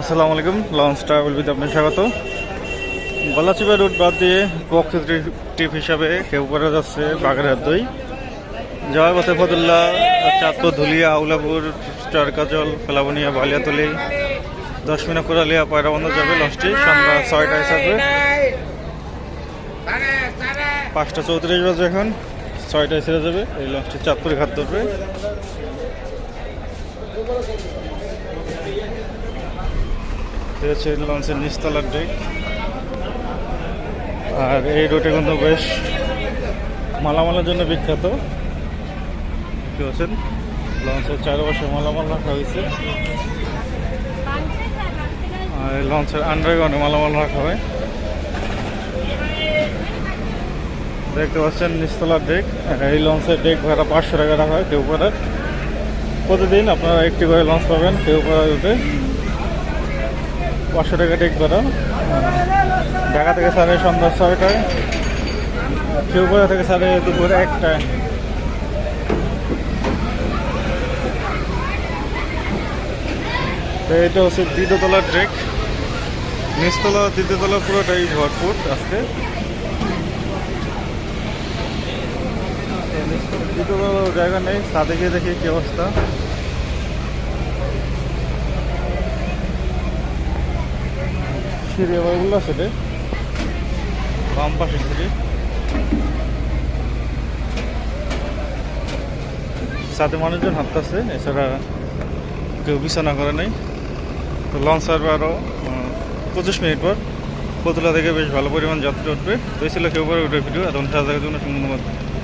আসসালামু আলাইকুম launch travel বিদ আপনার স্বাগত। গলাচিপা রুট বাদ দিয়ে পক্ষ ট্রিপ হিসাবে কেউ করে যাচ্ছে বাগেরহাট দই। জয় পথে ফতুল্লা চাঁদপুর ধুলিয়া, আউলাপুর, চরকাজল, ফেলাবনিয়া, বালিয়াতলি, দশমিনা কোরালিয়া পয়রাবন্ধ যাবে লঞ্চটি সন্ধ্যা ছয়টায় থাকবে। পাঁচটা চৌত্রিশ বাজে এখন, ছয়টায় ছেড়ে যাবে, এই লঞ্চটি চাঁদপুরে ঘাট ধরবে। হচ্ছে লঞ্চের নিচতলার ডেক আর এই রুটে কিন্তু বেশ মালামালের জন্য বিখ্যাত। দেখতে পাচ্ছেন? লঞ্চের চারপাশে মালামাল রাখা হয়েছে। আর এই লঞ্চের আন্ডারগ্রাউন্ডে মালামাল রাখা হয়। দেখতে পাচ্ছেন নিচতলার ডেক এই লঞ্চের ডেক ভাড়া পাঁচশো টাকা রাখা হয়, কেউ প্রতিদিন আপনারা একটি করে লঞ্চ পাবেন, কেউ করে রুটে পাঁচশো টাকা টেক ভাড়া ঢাকা থেকে সাড়ে সন্ধ্যা ছয়টায়। কেউপাড়া থেকে সাড়ে দুপুর একটায়। এটা হচ্ছে দ্বিতীয়তলার ট্রেক নিচতলা দ্বিতীয়তলা পুরোটাই ভরপুর আজকে। দ্বিতীয়তলা জায়গা নেই সাদে গিয়ে দেখি কি অবস্থা। বাম সাথে মানুষজন হাঁটতেছে, এছাড়া কেউ বিছানা করে নাই। তো লঞ্চ ছাড়বে আরও পঁচিশ মিনিট পর। পতুলা থেকে বেশ ভালো পরিমাণ যাত্রী উঠবে। তো এই ছিল কেউ করে ভিডিও, এতক্ষণ সাথে জন্য ধন্যবাদ।